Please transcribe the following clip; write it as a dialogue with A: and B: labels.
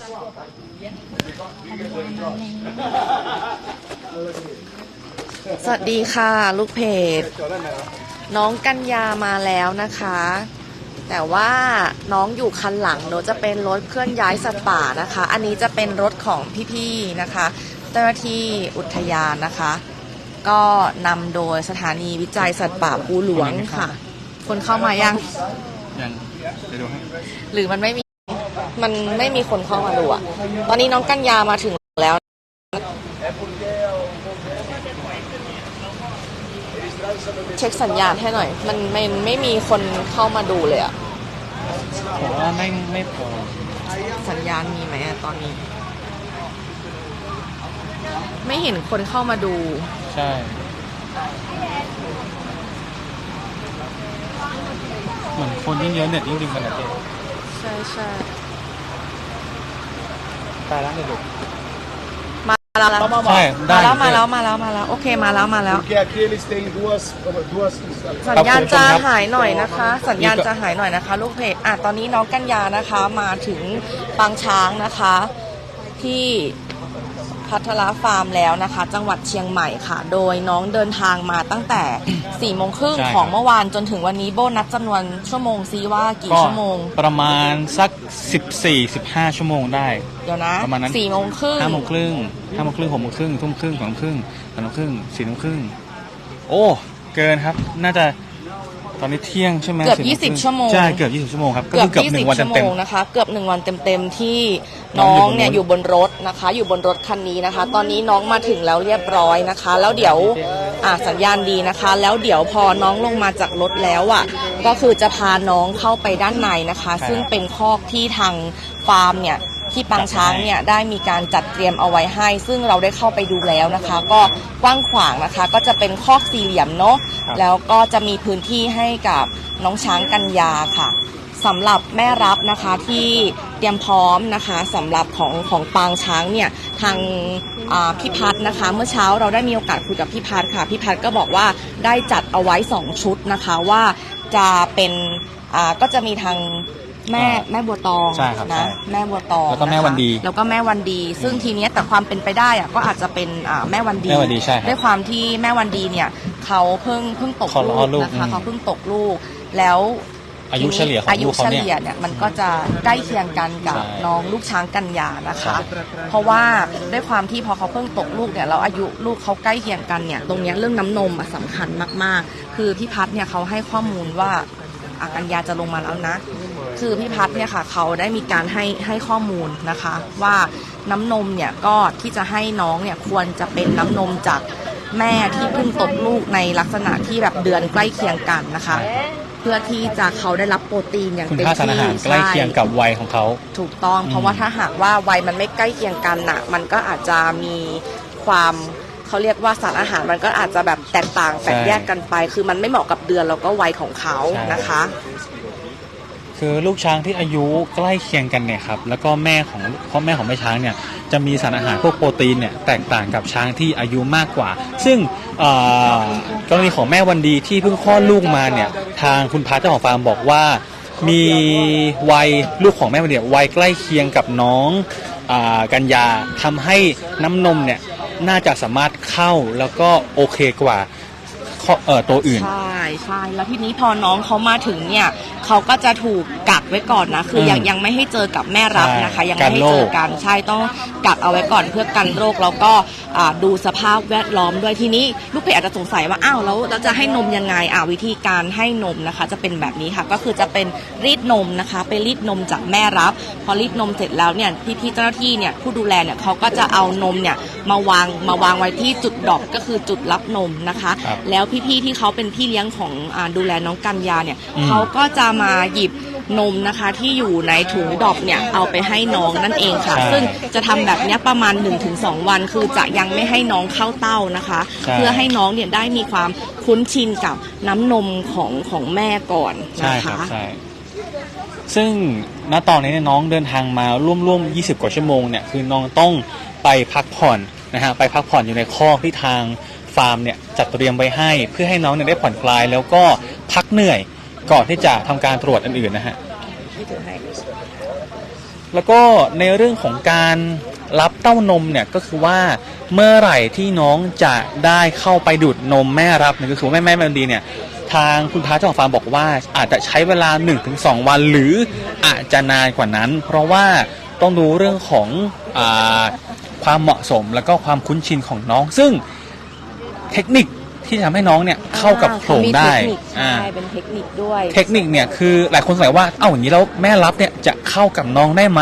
A: สวัสดีค่ะ ลูกเพจน้องกัญญามาแล้วนะคะ แต่ว่าน้องอยู่คันหลังโนตจะเป็นรถเคลื่อนย้ายสัตว์ป่านะคะ อันนี้จะเป็นรถของพี่ๆนะคะ เจ้าหน้าที่อุทยานนะคะ ก็นำโดยสถานีวิจัยสัตว์ป่าภูหลวงค่ะ คนเข้ามายัง
B: ยังไปดูให้
A: หรือมันไม่มี มันไม่มีคนเข้ามาดูอะตอนนี้น้องกัญญามาถึงแล้ว เช็คสัญญาณให้หน่อย มันไม่ไม่มีคนเข้ามาดูเลยอะ
B: ผมว่าไม่ไม่พอ
A: สัญญาณมีไหมอะตอนนี้ ไม่เห็นคนเข้ามาดู
B: ใช่ เหมือนคนยิ่งเยอะเน็ตยิ่งดึงกันนะเจ๊
A: ใช่ใช่
B: ตายแล้วเด็ก
A: มาแล้ว
B: ใช่ได้
A: มาแล้วมาแล้วมาแล้วมาแล้วโอเคมาแล้วมาแล้ว
C: Porque aqui eles têm duas, duas
A: สัญญาณจะหายหน่อยนะคะ สัญญาณจะหายหน่อยนะคะ ลูกเพจอะตอนนี้น้องกัญญานะคะ มาถึงปางช้างนะคะ ที่ พัทลฟาร์มแล้วนะคะ จังหวัดเชียงใหม่ค่ะ โดยน้องเดินทางมาตั้งแต่4ี่โมงครึ่ง
B: ใช่ครับ
A: ของเมื่อวานจนถึงวันนี้โบนัสจำนวนชั่วโมงซีว่ากี่
B: ก็
A: ชั่วโมง
B: ประมาณสัก 14 15 ชั่วโมงได้
A: เดี๋ยวนะ
B: ประมาณนั้น
A: สี่โมงครึ่ง
B: ห้าโมงครึ่งห้าโมงครึ่งหกโมงครึ่งทุ่มครึ่งสองทุ่มครึ่งสามทุ่มครึ่งสี่ทุ่มครึ่งโอ้ เกินครับ น่าจะ ตอนนี้เที่ยงใช่ไหม
A: เกือบ
B: สี่ทุ่มครึ่
A: 20ชั่วโมง
B: ใช่เกือบ20ชั่วโมงครับก็
A: เกือ
B: คื
A: บ
B: อเกือบหนึ่งวัน
A: 20ชั่วโม
B: เต็ม
A: งนะคะ เกือบหนึ่งวันเต็มๆที่
B: น้
A: น้
B: อ
A: องง
B: อยู่บน
A: เนี่ย
B: รถ
A: อยู่บนรถนะคะ อยู่บนรถคันนี้นะคะ ตอนนี้น้องมาถึงแล้วเรียบร้อยนะคะ แล้วเดี๋ยวอ่าสัญญาณดีนะคะ แล้วเดี๋ยวพอน้องลงมาจากรถแล้วอะ ก็คือจะพาน้องเข้าไปด้านในนะคะ ซึ่งเป็นคอกที่ทางฟาร์มเนี่ย ที่ปางช้างเนี่ยได้มีการจัดเตรียมเอาไว้ให้ ซึ่งเราได้เข้าไปดูแล้วนะคะ ก็กว้างขวางนะคะ ก็จะเป็นคอกสี่เหลี่ยมเนาะ
B: ครับ
A: แล้วก็จะมีพื้นที่ให้กับน้องช้างกัญญาค่ะสำหรับแม่รับนะคะที่เตรียมพร้อมนะคะสำหรับของของปางช้างเนี่ยทางอ่าพี่พัฒน์นะคะ เมื่อเช้าเราได้มีโอกาสคุยกับพี่พัฒน์ค่ะพี่พัฒน์ก็บอกว่าได้จัดเอาไว้ 2 ชุดนะคะว่าจะเป็นอ่าก็จะมีทาง แม่
B: อ่า
A: แม่บัวตอง
B: ใช่ครับ
A: นะ
B: ใช่
A: แม่บัวตอง
B: แล้วก็แม่ะ
A: คะ
B: วันดี
A: แล้วก็แม่วันดี ซึ่งทีเนี้ยแต่ความเป็นไปได้อะก็อาจจะเป็นอ่าแม่วันดี
B: แม่วันดีใช่ครับ
A: ด้วยความที่แม่วันดีเนี่ยเขาเพิ่งเพิ่งตก
B: เขา
A: ลู
B: คลอดลู
A: ก
B: ก
A: นะคะ
B: อืม
A: เขาเพิ่งตกลูก แล้ว
B: อายุเฉลี่ยของ
A: อายุ
B: ลูกเขา
A: เฉ
B: เนี่ย
A: ลี่ยเนี่ยมันก็จะใกล้เคียงกันกับ
B: ใช่
A: น้องลูกช้างกัญญานะคะ
B: ใช่
A: เพราะว่าด้วยความที่พอเขาเพิ่งตกลูกเนี่ยแล้วอายุลูกเขาใกล้เคียงกันเนี่ยตรงเนี้ยเรื่องน้ำนมอะสำคัญมากๆ คือพี่พัฒน์เนี่ยเขาให้ข้อมูลว่าอากัญญาจะลงมาแล้วนะ คือพี่พัฒน์เนี่ยค่ะเขาได้มีการให้ให้ข้อมูลนะคะ ว่าน้ำนมเนี่ยก็ที่จะให้น้องเนี่ยควรจะเป็นน้ำนมจากแม่ที่เพิ่งตกลูกในลักษณะที่แบบเดือนใกล้เคียงกันนะคะ เพื่อที่จะเขาได้รับโปรตีนอย่าง
B: คุณ
A: เต็ม
B: ค่าสารอา
A: ที่
B: หารใกล้เคียงกับวัยของเขา
A: ถูกต้อง เพราะว่าถ้าหากว่าวัยมันไม่ใกล้เคียงกันน่ะ มันก็อาจจะมีความเขาเรียกว่าสารอาหารมันก็อาจจะแบบแตกต่างแตกแยกกันไป คือมันไม่เหมาะกับเดือนแล้วก็วัยของเขา
B: ใช่
A: นะคะ
B: คือลูกช้างที่อายุใกล้เคียงกันเนี่ยครับแล้วก็แม่ของพ่อแม่ของแม่ช้างเนี่ยจะมีสารอาหารพวกโปรตีนเนี่ยแตกต่างกับช้างที่อายุมากกว่า ซึ่งกรณีของแม่วันดีที่เพิ่งคลอดลูกมาเนี่ยทางคุณพัชเจ้าของฟาร์มบอกว่ามีวัยลูกของแม่วันดีวัยใกล้เคียงกับน้องอกัญญาทำให้น้ำนมเนี่ยน่าจะสามารถเข้าแล้วก็โอเคกว่า ข้อเอ่อตัวอื่น
A: ใช่ใช่แล้วทีนี้พอน้องเขามาถึงเนี่ยเขาก็จะถูกกักไว้ก่อนนะคือยัง
B: อืม
A: ยังไม่ให้เจอกับแม่รับนะคะ
B: ใช่
A: ยังไม่ให้
B: กันโร
A: เจ
B: ค
A: อกันใช่ต้องกักเอาไว้ก่อนเพื่อกันโรคแล้วก็อ่าดูสภาพแวดล้อมด้วยทีนี้ลูกเพจอาจจะสงสัยว่าอ้าวแล้วเราจะให้นมยังไงอ่าวิธีการให้นมนะคะ จะเป็นแบบนี้ค่ะ ก็คือจะเป็นรีดนมนะคะ ไปรีดนมจากแม่รับ พอรีดนมเสร็จแล้วเนี่ยพี่ๆเจ้าหน้าที่เนี่ยผู้ดูแลเนี่ยเขาก็จะเอานมเนี่ยมาวางมาวางไว้ที่จุดดรอปก็คือจุดรับนมนะคะ
B: ครับ
A: แล้วพี่ๆที่เขาเป็นพี่เลี้ยงของอาดูแลน้องกัญญาเนี่ย
B: อืม
A: เขาก็จะมาหยิบนมนะคะที่อยู่ในถุงดอกเนี่ยเอาไปให้น้องนั่นเองค่ะ
B: ใช่
A: ซึ่งจะทำแบบเนี้ยประมาณ 1-2 วัน คือจะยังไม่ให้น้องเข้าเต้านะคะ
B: ใช่
A: เพื่อให้น้องเนี่ยได้มีความคุ้นชินกับน้ำนมของของแม่ก่อน
B: ใช่
A: นะ
B: ครั
A: คะ
B: บใช่ซึ่งณตอนนี้เนี่ยน้องเดินทางมาร่วมๆ20 กว่าชั่วโมงเนี่ยคือน้องต้องไปพักผ่อนนะฮะไปพักผ่อนอยู่ในคอกที่ทาง ฟาร์มเนี่ยจัดเตรียมไว้ให้ เพื่อให้น้องเนี่ยได้ผ่อนคลาย แล้วก็พักเหนื่อยก่อนที่จะทำการตรวจอื่นๆนะฮะ
A: ที่ถือให้
B: แล้วก็ในเรื่องของการรับเต้านมเนี่ยก็คือว่าเมื่อไหร่ที่น้องจะได้เข้าไปดูดนมแม่รับเนี่ยก็คือว่าแม่แม่แมนดีเนี่ยทางคุณพาเจ้าของฟาร์มบอกว่า อาจจะใช้เวลา 1-2 วันหรืออาจจะนานกว่านั้น เพราะว่าต้องดูเรื่องของอาความเหมาะสมแล้วก็ความคุ้นชินของน้อง ซึ่ง เทคนิคที่ทำให้น้องเนี่ยเข้ากับโขลงได้
A: อ่าเขามีเทคนิค
B: อ่า
A: ใช่เป็นเทคนิคด้วย
B: เทคนิคเนี่ยคือหลายคนสงสัยว่า เอ้าอย่างนี้แล้วแม่รับเนี่ยจะเข้ากับน้องได้ไหม